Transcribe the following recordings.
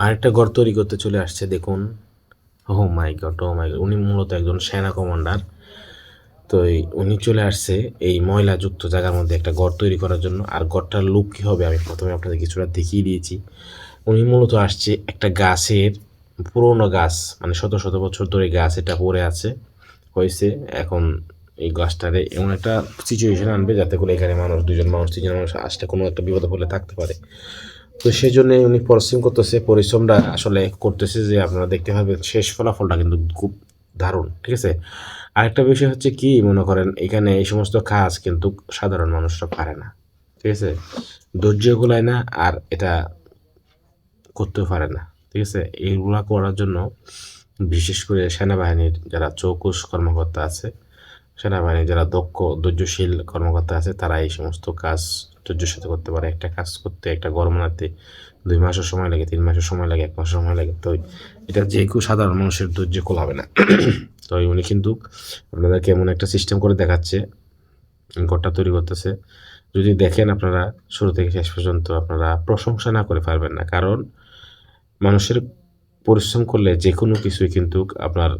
আরেকটা ঘর তৈরি করতে চলে আসছে, দেখুন। ও মাই গড ও মাই গড উনি মূলত একজন সেনা কমান্ডার। তো উনি চলে আসছে এই ময়লাযুক্ত জায়গার মধ্যে একটা ঘর তৈরি করার জন্য। আর ঘরটার লুক কী হবে, আমি প্রথমে আপনাদের কিছুটা দেখিয়ে দিয়েছি। উনি মূলত আসছে একটা গাছের, পুরোনো গাছ মানে শত শত বছর ধরে গাছ এটা পড়ে আছে, হয়েছে। এখন এই গাছটারে এমন একটা সিচুয়েশন আনবে যাতে করে এখানে মানুষ দুজন মানুষ, তিনজন মানুষ আসতে কোনো একটা বিপদে পড়লে থাকতে পারে। তো সেই জন্য উনি পরিশ্রম করতেছে, পরিশ্রমটা আসলে করতেছে যে আপনারা দেখতে পাবেন শেষ ফলাফলটা কিন্তু খুব দারুণ, ঠিক আছে? আরেকটা বিষয় হচ্ছে কি, মনে করেন এখানে এই সমস্ত কাজ কিন্তু সাধারণ মানুষরা পারে না, ঠিক আছে? ধৈর্য গোলায় না আর এটা করতেও পারে না, ঠিক আছে? এইগুলা করার জন্য বিশেষ করে সেনাবাহিনীর যারা চৌকুশ কর্মকর্তা আছে, সেনাবাহিনীর যারা দক্ষ, ধৈর্যশীল কর্মকর্তা আছে, তারা এই সমস্ত কাজ ধৈর্যের সাথে করতে পারে, একটা কাজ করতে, একটা গরম বানাতে দুই মাসের সময় লাগে, তিন মাসের সময় লাগে, এক মাসের সময় লাগে, তো এটা যে কেউ সাধারণ মানুষের ধৈর্য কোলাবে না। তো উনি কিন্তু আপনাদেরকে এমন একটা সিস্টেম করে দেখাচ্ছে, ঘরটা তৈরি করতেছে। যদি দেখেন আপনারা শুরু থেকে শেষ পর্যন্ত, আপনারা প্রশংসা না করে পারবেন না, কারণ মানুষের পরিশ্রম করলে যে কোনো কিছুই কিন্তু আপনার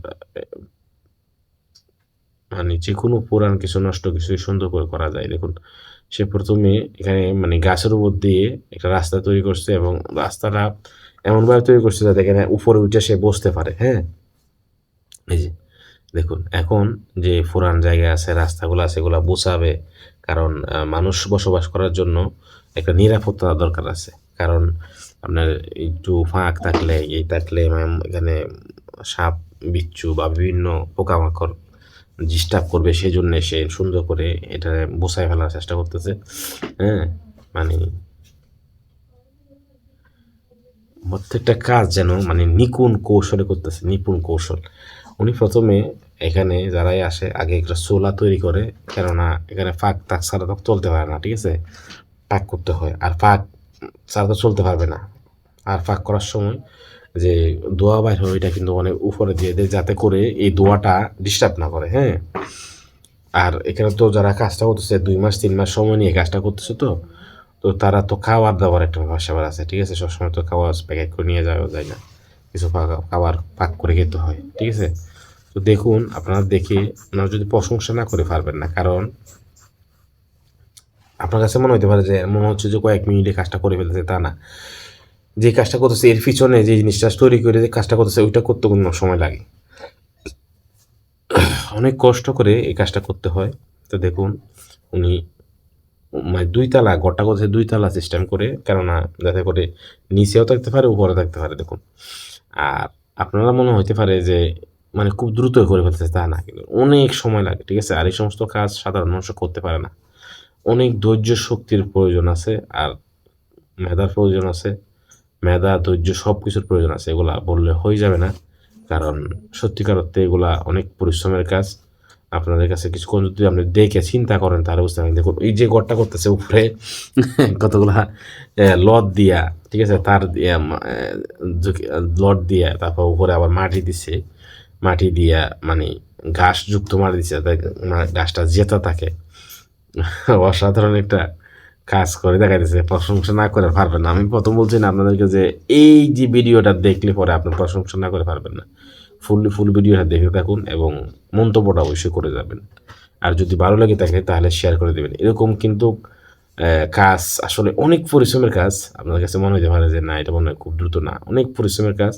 মানে যে কোনো পুরান কিছু, নষ্ট কিছু সুন্দর করে করা যায়। দেখুন সে প্রথমে এখানে মানে গাছের উপর দিয়ে একটা রাস্তা তৈরি করছে এবং রাস্তাটা এমনভাবে তৈরি করছে যাতে এখানে উপরে উঠে সে বসতে পারে হ্যাঁ? এই যে, দেখুন, এখন যে পুরান জায়গা আছে, রাস্তাগুলো আছে, এগুলো বোঝাবে কারণ মানুষ বসবাস করার জন্য একটা নিরাপত্তা দরকার আছে। কারণ আপনার একটু ফাঁক থাকলে এই থাকলে এখানে সাপ, বিচ্ছু বা বিভিন্ন পোকামাকড় ডিস্টার্ব করবে সেই জন্য সে সুন্দর করে এটা বসায় ফেলার চেষ্টা করতেছে। হ্যাঁ মানে প্রত্যেকটা কাজ যেন মানে নিপুণ কৌশলে করতেছে, নিপুণ কৌশল। উনি প্রথমে এখানে যারাই আসে, আগে একটা চোলা তৈরি করে, কেননা এখানে ফাঁক তাক ছাড়া তো চলতে পারে না, ঠিক আছে? পাক করতে হয়, আর পাক ছাড়া তো চলতে পারবে না। আর পাক করার সময় যে দোয়া বাইর হয় এটা কিন্তু অনেক উপরে দিয়ে দেয়, যাতে করে এই দোয়াটা ডিস্টার্ব না করে হ্যাঁ? আর এখানে তো যারা কাজটা করতেছে, দুই মাস, তিন মাস সময় নিয়ে কাজটা করতেছে তো তো তারা তো খাবার দাবার একটা ব্যাপার আছে, ঠিক আছে? সবসময় তো খাবার প্যাকেট করে নিয়ে যাওয়া যায় না। কিছু খাবার পাক করে খেতে হয়, ঠিক আছে? তো দেখুন, আপনারা দেখে, আপনারা যদি প্রশংসা না করে পারবেন না, কারণ আপনার কাছে মনে হতে পারে যে, মনে হচ্ছে যে কয়েক মিনিটে কাজটা করে ফেলতেছে তা না। যে কাজটা করতেছে, এর পিছনে যে জিনিসটা তৈরি করে যে কাজটা করতেছে, ওইটা করতে কোনো সময় লাগে। অনেক কষ্ট করে এই কাজটা করতে হয়। তো দেখুন, উনি মানে দুই তালা ঘরটা করছে দুই তালা সিস্টেম করে, কেননা যাতে করে নিচেও থাকতে পারে উপরে থাকতে পারে, দেখুন। আর আপনারা মনে হইতে পারে যে মানে খুব দ্রুত করে ফেলতেছে, তা না, কিন্তু অনেক সময় লাগে, ঠিক আছে? আর এই সমস্ত কাজ সাধারণ মানুষ করতে পারে না। অনেক ধৈর্য শক্তির প্রয়োজন আছে, আর মেধার প্রয়োজন আছে মেধা, ধৈর্য সব কিছুর প্রয়োজন আছে, এগুলা বললে হয়ে যাবে না। কারণ সত্যিকার অর্থে এগুলা অনেক পরিশ্রমের কাজ। আপনাদের কাছে কিছুক্ষণ যদি আপনি দেখে চিন্তা করেন, তাহলে বুঝতে পারেন দেখুন, এই যে ঘরটা করতেছে উপরে, কতগুলা লট দিয়া, ঠিক আছে, তার লট দিয়া, তারপর উপরে আবার মাটি দিছে। মাটি দিয়া মানে ঘাস যুক্ত মাটি দিছে, যাতে গাছটা জেতা থাকে। অসাধারণ একটা কাজ করে, দেখা যাচ্ছে প্রশংসা না করে পারবেন না। আমি প্রথম বলছি না আপনাদেরকে যে এই যে ভিডিওটা দেখলে পরে আপনি প্রশংসা না করে পারবেন না। ফুল ফুল ভিডিওটা দেখে থাকুন এবং মন্তব্যটা অবশ্যই করে যাবেন। আর যদি ভালো লাগে থাকে তাহলে শেয়ার করে দেবেন। এরকম কিন্তু কাজ, আসলে অনেক পরিশ্রমের কাজ। আপনার কাছে মনে হতে পারে যে না, এটা মনে হয় খুব দ্রুত না। অনেক পরিশ্রমের কাজ।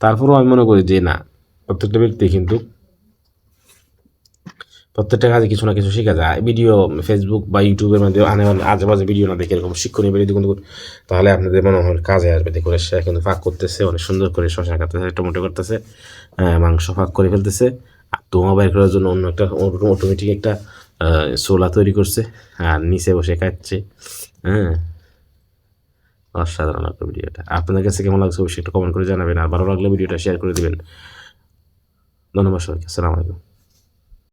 তারপরেও আমি মনে করি যে না, প্রত্যেকটা ব্যক্তি কিন্তু প্রত্যেকটা কাজে কিছু না কিছু শেখা যায়। ভিডিও ফেসবুক বা ইউটিউবের মধ্যে আনে আজে বাজে ভিডিও না দেখে এরকম শিক্ষণীয় ভিডিও দেখুন তাহলে আপনাদের মনে হয় কাজে আসবে। দেখুন সে কিন্তু ফাঁক করতেছে, অনেক সুন্দর করে শশা কাটতেছে, টমেটো করতেছে মাংস ফাঁক করে ফেলতেছে। আর তোমা বাইর করার জন্য অন্য একটা অটোমেটিক একটা সোলা তৈরি করছে আর নিচে বসে কাটছে। হ্যাঁ। অসাধারণ একটা ভিডিওটা আপনাদের কাছে কেমন লাগছে অবশ্যই একটা কমেন্ট করে জানাবেন আর ভালো লাগলে ভিডিওটা শেয়ার করে দেবেন। ধন্যবাদ সবাইকে। আসসালামু আলাইকুম।